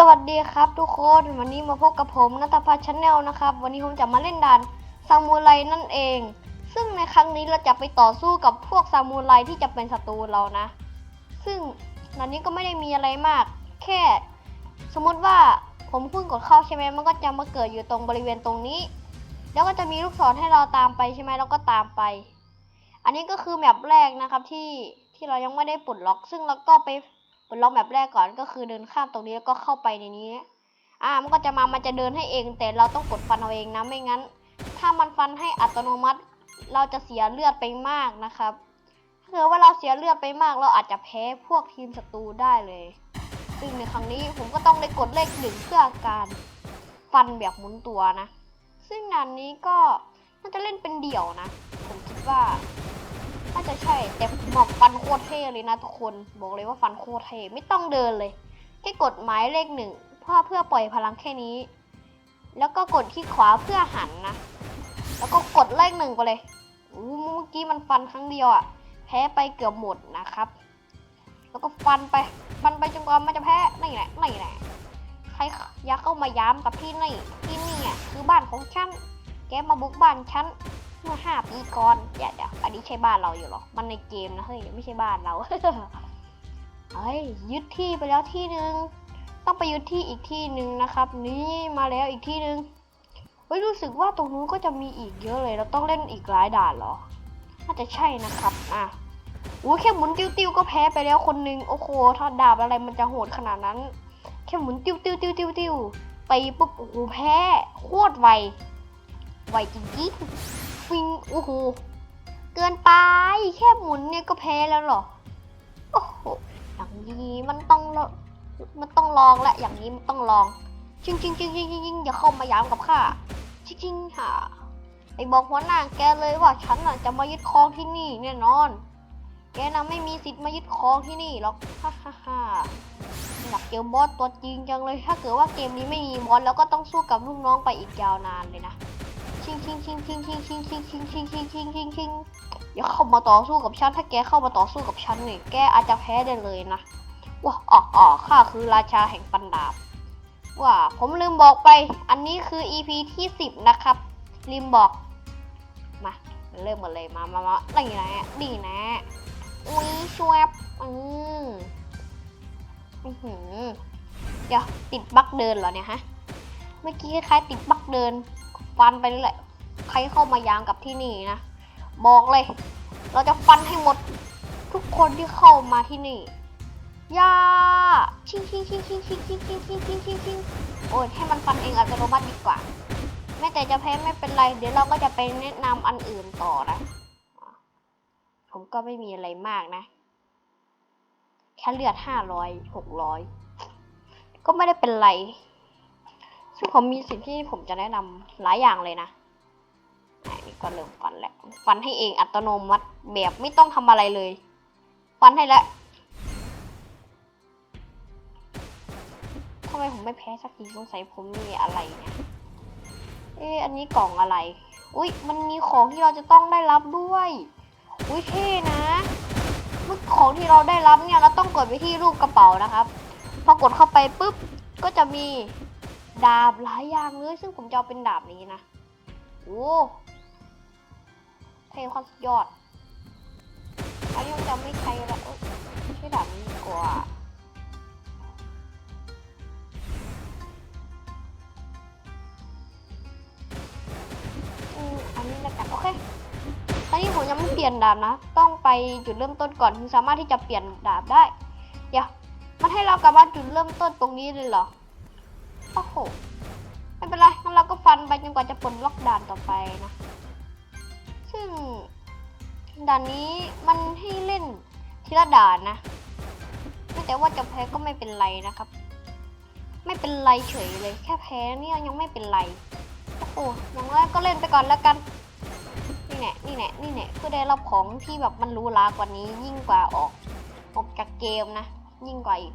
สวัสดีครับทุกคนวันนี้มาพบกับผมนัทพัฒน์ชาแนลนะครับ วันนี้ผมจะมาเล่นด่านซามูไรนั่นเอง ซึ่งในครั้งนี้เราจะไปต่อสู้กับพวกซามูไรที่จะเป็นศัตรูเรานะ ซึ่งด่านนี้ก็ไม่ได้มีอะไรมาก แค่ สมมติว่าผมเพิ่งกดเข้าใช่ไหมมันก็จะมาเกิดอยู่ตรงบริเวณตรงนี้ แล้วก็จะมีลูกศรให้เราตามไปใช่ไหมเราก็ตามไป อันนี้ก็คือแมปแรกนะครับที่ที่เรายังไม่ได้ปลดล็อก ซึ่งเราก็ไป ปลดล็อกแมปแรกก่อนก็คือเดินข้ามตรงนี้แล้วก็เข้าไปในนี้ อ่ามันก็จะมามันจะเดินให้เอง แต่เราต้องกดฟันเอาเองนะไม่งั้น ถ้ามันฟันให้อัตโนมัติ เราจะเสียเลือดไปมากนะครับถ้าเกิดว่าเราเสียเลือดไปมาก เราอาจจะแพ้พวกทีมศัตรูได้เลย ซึ่งในครั้งนี้ผมก็ต้องได้กดเลขหนึ่งเพื่อการฟันแบบหมุนตัวนะ ซึ่งด่านนี้ก็น่าจะเล่นเป็นเดี่ยวนะ ผมคิด แต่หมอกฟันโคตรเท่เลยนะทุกคน บอกเลยว่าฟันโคตรเท่ไม่ต้องเดินเลย แค่กดหมายเลขหนึ่งเพื่อเพื่อปล่อยพลังแค่นี้ แล้วก็กดที่ขวาเพื่อหันนะ แล้วก็กดเลขหนึ่งไปเลยอู้เมื่อกี้มันฟันครั้งเดียวอะแพ้ไปเกือบหมดนะครับ แล้วก็ฟันไป ฟันไปจนกว่ามันจะแพ้นี่แหละนี่แหละใครอยากเข้ามาย้ำกับที่นี่ที่นี่อะคือบ้านของฉันแกมาบุกบ้านฉัน มื่อห้าปีก่อนเดี๋ยวเดี๋ยวอันนี้ใช่บ้านเราอยู่หรอ มันในเกมนะเฮ้ยไม่ใช่บ้านเรา เฮ้ยยึดที่ไปแล้วที่หนึ่งต้องไปยึดที่อีกที่หนึ่งนะครับ นี่มาแล้วอีกที่หนึ่งเฮ้ยรู้สึกว่าตรงนู้นก็จะมีอีกเยอะเลย เราต้องเล่นอีกหลายด่านหรอ น่าจะใช่นะครับ อะอู้แค่หมุนติ้วๆก็แพ้ไปแล้วคนหนึ่งโอ้โหถ้าดาบอะไรมันจะโหดขนาดนั้น แค่หมุนติ้วติ้วติ้วติ้วติ้วไปปุ๊บ โอ้โหแพ้ โคตรไว ไวจริงๆ ฟิงโอ้โหเกินไปแค่หมุนเนี่ยก็แพ้แล้วหรอโอ้โหอย่างนี้มันต้องมันต้องลองแหละอย่างนี้มันต้องลองจริงจริงจริงจริงจริงอย่าเข้ามาย้ำกับข้าจริงจริงค่ะไอ้บอกหัวหน้าแกเลยว่าฉันน่ะจะมายึดครองที่นี่แน่นอน แกน่ะไม่มีสิทธิ์มายึดครองที่นี่หรอกฮ่าฮ่าฮ่าอยากเจอบอสตัวจริงจังเลย ถ้าเกิดว่าเกมนี้ไม่มีบอสแล้วก็ต้องสู้กับลูกน้องไปอีกยาวนานเลยนะ ชิงชิงชิงชิงชิงชิงชิงชิงชิงชิงชิงชิงชิงอย่าเข้ามาต่อสู้กับฉันถ้าแกเข้ามาต่อสู้กับฉันเนี่ยแกอาจจะแพ้ได้เลยนะว้าอ๋ออ๋อข้าคือราชาแห่งปันดาบว่าผมลืมบอกไป อันนี้คือ EP ที่สิบนะครับลืมบอกมาเริ่มกันเลยมามามานี่นะนี่นะอุ้ยชวบอืมอือหือเดี๋ยวติดบักเดินเหรอเนี่ยฮะเมื่อกี้คล้ายๆติดบักเดิน ฟันไปเรื่อยใครเข้ามายางกับที่นี่นะบอกเลย เราจะฟันให้หมดทุกคนที่เข้ามาที่นี่ยาชิงชิงชิงชิงชิงชิงชิงชิงชิงชิงชิงโอ้ยให้มันฟันเองอัตโนมัติดีกว่าแม้แต่จะแพ้ไม่เป็นไร เดี๋ยวเราก็จะไปแนะนำอันอื่นต่อนะ ผมก็ไม่มีอะไรมากนะ แค่เลือดห้าร้อยหกร้อยก็ไม่ได้เป็นไร ซึ่งผมมีสิ่งที่ผมจะแนะนำหลายอย่างเลยนะนนี้ก็เริ่มฟันแล้วฟันให้เองอัตโนมัติแบบไม่ต้องทำอะไรเลย ฟันให้แล้วทำไมผมไม่แพ้สักทีสงสัยผมมีอะไรเนี่ยเอ๊ะอันนี้กล่องอะไร อุ้ยมันมีของที่เราจะต้องได้รับด้วย อุ้ยเท่นะเมื่อของที่เราได้รับเนี่ยเราต้องกดไปที่รูปกระเป๋านะครับ พอกดเข้าไปปุ๊บก็จะมี ดาบหลายอย่างเลย ซึ่งผมจะเอาเป็นดาบนี้นะ โอ้เท่ความสุดยอดอันนี้จะไม่ใช้แล้วเอ้ยใช้ดาบนี้กว่าอันนี้ล้วกันโอเคตอนนี้ผมยังไม่เปลี่ยนดาบนะ ต้องไปจุดเริ่มต้นก่อนถึงสามารถที่จะเปลี่ยนดาบได้ เดี๋ยว มันให้เรากลับมาจุดเริ่มต้นตรงนี้เลยเหรอ โอ้โห ไม่เป็นไรงั้นเราก็ฟันไปจนกว่าจะปลดล็อกด่านต่อไปนะ ซึ่งด่านนี้มันให้เล่นทีละด่านนะไม่แต่ว่าจะแพ้ก็ไม่เป็นไรนะครับ ไม่เป็นไรเฉยเลย แค่แพ้เนี่ยยังไม่เป็นไร โอ้โหอย่างแรกก็เล่นไปก่อนแล้วกัน นี่แน่นี่แน่นี่แน่เพื่อได้รับของที่แบบมันรู้ลากว่านี้ยิ่งกว่าออกออกจากเกมนะ ยิ่งกว่าอีก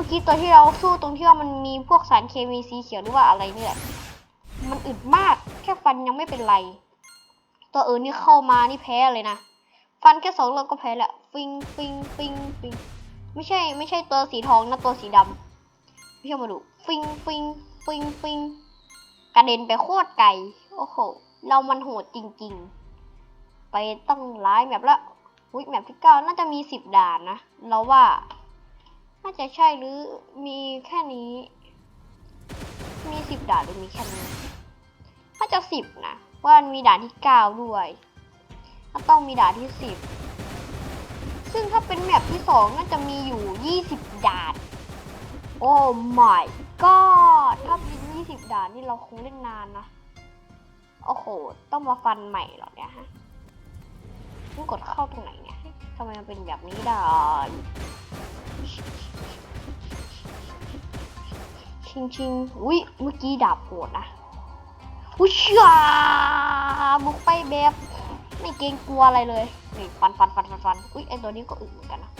มื่อกี้ตัวที่เราสู้ตรงที่ว่ามันมีพวกสารเคมีสีเขียวหรือว่าอะไรนี่แหละ มันอึดมากแค่ฟันยังไม่เป็นไร ตัวอื่นนี่เข้ามานี่แพ้เลยนะ ฟันแค่สองเราก็แพ้แหละฟิงฟิงฟิงฟิงไม่ใช่ไม่ใช่ตัวสีทองนะตัวสีดำพี่เอามาดูฟิงฟิงฟิงฟิงกระเด็นไปโคตรไกลโอ้โหเรามันโหดจริง ๆ ไปตั้งร้ายแมปละวิแมปที่เก้าน่าจะมีสิบด่านนะเราว่า น่าจะใช่หรือมีแค่นี้ มีสิบด่านหรือมีแค่นี้น่าจะสิบนะว่ามันมีด่านที่เก้าด้วยถ้าต้องมีด่านที่สิบซึ่งถ้าเป็นแมปที่สองน่าจะมีอยู่ยี่สิบด่านโอ้ my god ถ้าเป็น20ด่านนี่เราคงเล่นนานนะโอ้โห ต้องมาฟันใหม่หรอเนี่ยฮะต้องกดเข้าตรงไหนเนี่ยทำไมมันเป็นแบบนี้ได้ ชิงชิงอุ้ยเมื่อกี้ดาบโหดนะอุ้ยชาบุกไปแบบไม่เกรงกลัวอะไรเลยนี่ฟันฟันฟันฟันฟันอุ้ยไอตัวนี้ก็อึเหมือนกันนะ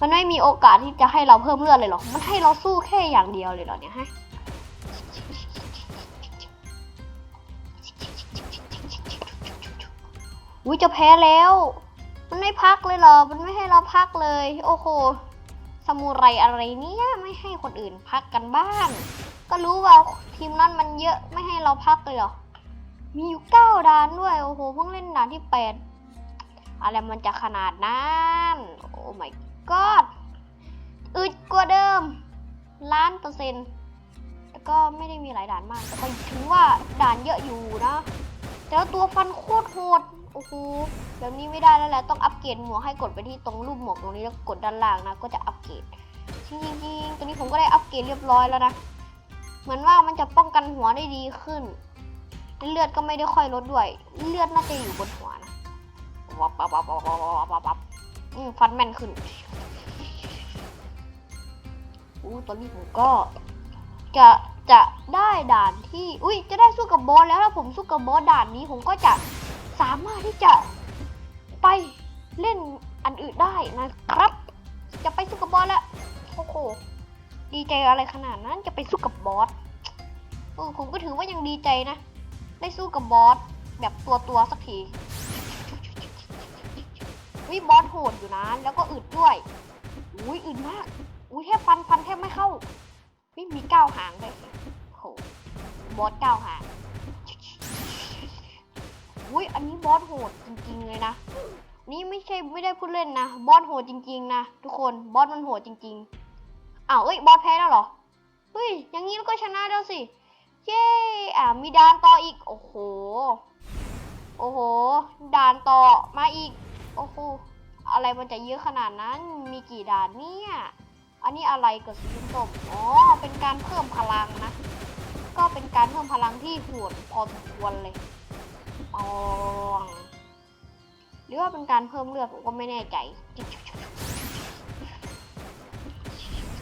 มันไม่มีโอกาสที่จะให้เราเพิ่มเลือดเลยหรอ มันให้เราสู้แค่อย่างเดียวเลยเหรอเนี่ยฮะ อุ้ยจะแพ้แล้ว มันไม่พักเลยเหรอ มันไม่ให้เราพักเลย โอ้โหสมุไรอะไรเนี่ยไม่ให้คนอื่นพักกันบ้าง ก็รู้ว่าทีมนั้นมันเยอะไม่ให้เราพักเลยเหรอ มีอยู่เก้าด่านด้วย โอ้โหเพิ่งเล่นด่านที่แปดอะไรมันจะขนาดนั้นโอ้ my god อึดกว่าเดิม ล้านเปอร์เซ็นต์แต่ก็ไม่ได้มีหลายด่านมาก แต่ก็ถือว่าด่านเยอะอยู่นะ แต่ว่าตัวฟันโคตรโหด โอ้โหแบบนี้ไม่ได้แล้วแหละต้องอัปเกรดหมวกให้กดไปที่ตรงรูปหมวกตรงนี้แล้วกดด้านล่างนะ ก็จะอัปเกรดจริงจริงตอนนี้ผมก็ได้อัปเกรดเรียบร้อยแล้วนะ เหมือนว่ามันจะป้องกันหัวได้ดีขึ้น เลือดก็ไม่ได้ค่อยลดด้วย เลือดน่าจะอยู่บนหัวนะวับวับวับวับวับบวับฟันแม่นขึ้นอู้ตอนนี้ผมก็จะจะได้ด่านที่ อุ้ยจะได้สู้กับบอสแล้วถ้าผมสู้กับบอสด่านนี้ผมก็จะ สามารถที่จะไปเล่นอันอื่นได้นะครับ จะไปสู้กับบอสแล้วโอ้โหดีใจอะไรขนาดนั้นจะไปสู้กับบอสเออผมก็ถือว่ายังดีใจนะ ได้สู้กับบอสแบบตัวตัวสักทีวิบอสโหดอยู่นะแล้วก็อึดด้วยอุ้ยอึดมากอุ้ยแทบฟันฟันแทบไม่เข้าวิมีก้าวหางเลยโหบอสก้าวหาง อุ้ยอันนี้บอสโหดจริงๆเลยนะ นี่ไม่ใช่ไม่ได้พูดเล่นนะ บอสโหดจริง ๆ นะทุกคน บอสมันโหดจริงๆ อ้าวเอ้ยบอสแพ้แล้วเหรอ เฮ้ย อย่างนี้เราก็ชนะแล้วสิ เย้ อ่ามีด่านต่ออีก โอ้โห โอ้โห ด่านต่อมาอีก โอ้โห อะไรมันจะเยอะขนาดนั้น มีกี่ด่านเนี่ย อันนี้อะไรเกิดสีส้มๆอ๋อ เป็นการเพิ่มพลังนะ ก็เป็นการเพิ่มพลังที่โหดพอสมควรเลย ปอง หรือว่าเป็นการเพิ่มเลือดผมก็ไม่แน่ใจ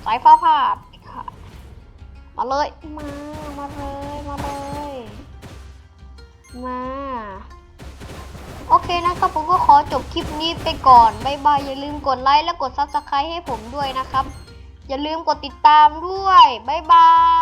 สายฟ้าผ่าดค่ะมาเลย มา มาเลย มาเลย มา โอเคนะครับผมก็ขอจบคลิปนี้ไปก่อน บ๊ายบาย อย่าลืมกดไลค์และกด Subscribe ให้ผมด้วยนะครับ อย่าลืมกดติดตามด้วย บ๊ายบาย